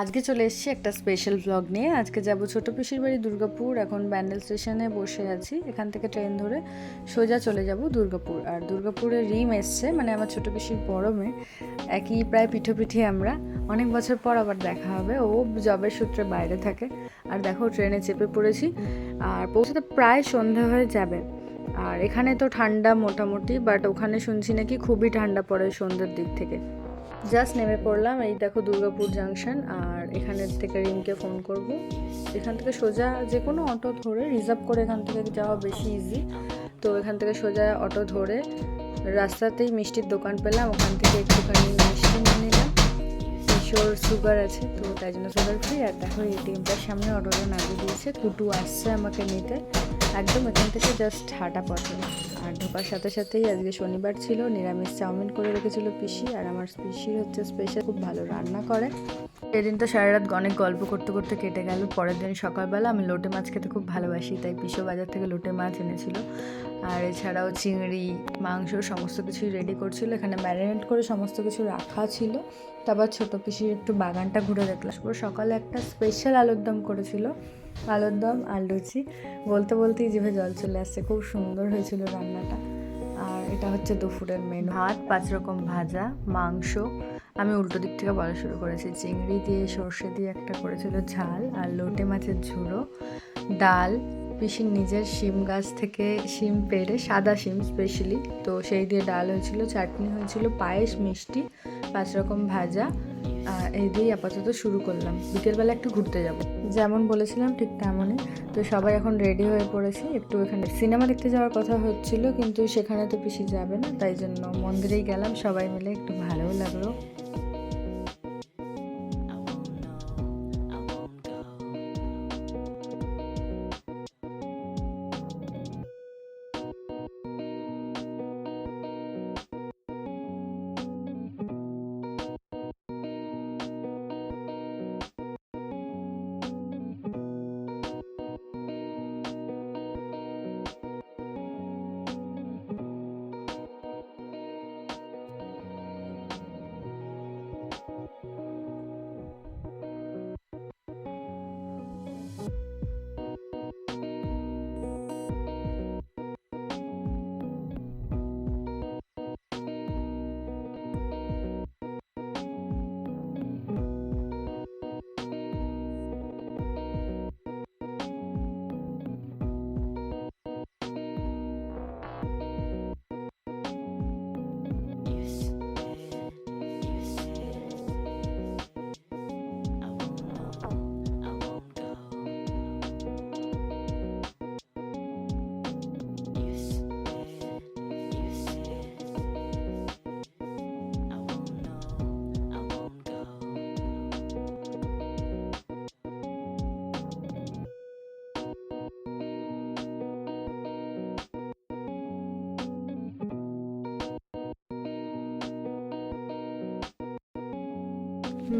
আজকে চলে এসেছি একটা স্পেশাল ব্লগ নিয়ে। আজকে যাব ছোট পিসির বাড়ি দুর্গাপুর। এখন ব্যান্ডেল স্টেশনে বসে আছি। এখান থেকে ট্রেন ধরে সোজা চলে যাব দুর্গাপুর। আর দুর্গাপুরে রিম এসছে মানে আমার ছোট পিসির বড় মেয়ে। একই প্রায় পিঠোপিঠি আমরা। অনেক বছর পর আবার দেখা হবে। ও জবের সূত্রে বাইরে থাকে। আর দেখো ট্রেনে চেপে পড়েছি। আর পৌঁছাতে প্রায় সন্ধে হয়ে যাবে। আর এখানে তো ঠান্ডা মোটামুটি বাট ওখানে শুনছি নাকি খুবই ঠান্ডা পড়ে সন্ধ্যের দিক থেকে। জাস্ট নেমে পড়লাম এই দেখো দুর্গাপুর জাংশন আর এখানের থেকে রিমকে ফোন করব। এখান থেকে সোজা যে কোনো অটো ধরে রিজার্ভ করে এখান থেকে যাওয়া বেশি ইজি তো এখান থেকে সোজা অটো ধরে রাস্তাতেই মিষ্টির দোকান পেলাম, ওখান থেকে একটুখানি মিষ্টি নিয়ে নিলাম। কিশোর সুগার আছে, তো তাই জন্য সুগার ফ্রি আর দেখো এটিএমটার সামনে অটোটা নামিয়ে দিয়েছে। কুটু আসছে আমাকে নিতে। একদম এখান থেকে জাস্ট হাঁটা পথে। আর ঢোকার সাথে সাথেই আজকে শনিবার ছিল, নিরামিষ চাউমিন করে রেখেছিল পিসি, আর আমার পিসি হচ্ছে স্পেশাল খুব ভালো রান্না করে। সেদিন তো সারা রাত অনেক গল্প করতে করতে কেটে গেল। পরের দিন সকালবেলা আমি লোটে মাছ খেতে খুব ভালোবাসি, তাই পিসো বাজার থেকে লোটে মাছ এনেছিল। আর এছাড়াও চিংড়ি, মাংস সমস্ত কিছুই রেডি করছিল। এখানে ম্যারিনেট করে সমস্ত কিছু রাখা ছিল। তারপর ছোটো পিসির একটু বাগানটা ঘুরে দেখলাম। সকালে একটা স্পেশাল আলুর দম করেছিল। আলুর দম আর লুচি। বলতে বলতেই জিভে জল চলে আসছে। খুব সুন্দর হয়েছিল রান্নাটা। আর এটা হচ্ছে দুপুরের মেনু ভাত, পাঁচ রকম ভাজা, মাংস। আমি উল্টো দিক থেকে বলা শুরু করেছি। চিংড়ি দিয়ে, সর্ষে দিয়ে একটা করেছিল ঝাল আর লোটে মাছের ঝুড়ো ডাল, পিসির নিজের শিম গাছ থেকে শিম পেড়ে সাদা শিম স্পেশালি তো সেই দিয়ে ডাল হয়েছিল, চাটনি হয়েছিল, পায়েস, মিষ্টি, পাঁচ রকম ভাজা। এই দিয়েই আপাতত শুরু করলাম। বিকেলবেলা একটু ঘুরতে যাব। যেমন বলেছিলাম ঠিক তেমনই। তো সবাই এখন রেডি হয়ে পড়েছি। একটু এখানে সিনেমা দেখতে যাওয়ার কথা হচ্ছিল, কিন্তু সেখানে তো পিসি যাবে না, তাই জন্য মন্দিরেই গেলাম। সবাই মিলে একটু ভালোও লাগল।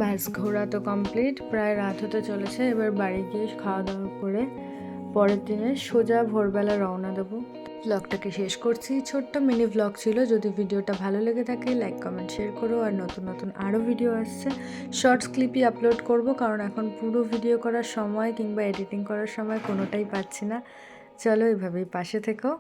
ব্যাস, ঘোরা তো কমপ্লিট প্রায় রাত হতে চলেছে, এবার বাড়ি গিয়ে খাওয়া দাওয়া করে পরের দিনে সোজা ভোরবেলা রওনা দেবো। ব্লগটাকে শেষ করছি। ছোট্ট মিনি ব্লগ ছিল, যদি ভিডিওটা ভালো লেগে থাকে লাইক কমেন্ট শেয়ার করো, আর নতুন নতুন আরও ভিডিও আসছে। শর্টস ক্লিপই আপলোড করব, কারণ এখন পুরো ভিডিও করার সময় কিংবা এডিটিং করার সময় কোনোটাই পাচ্ছি না। চলো এভাবেই পাশে থেকো।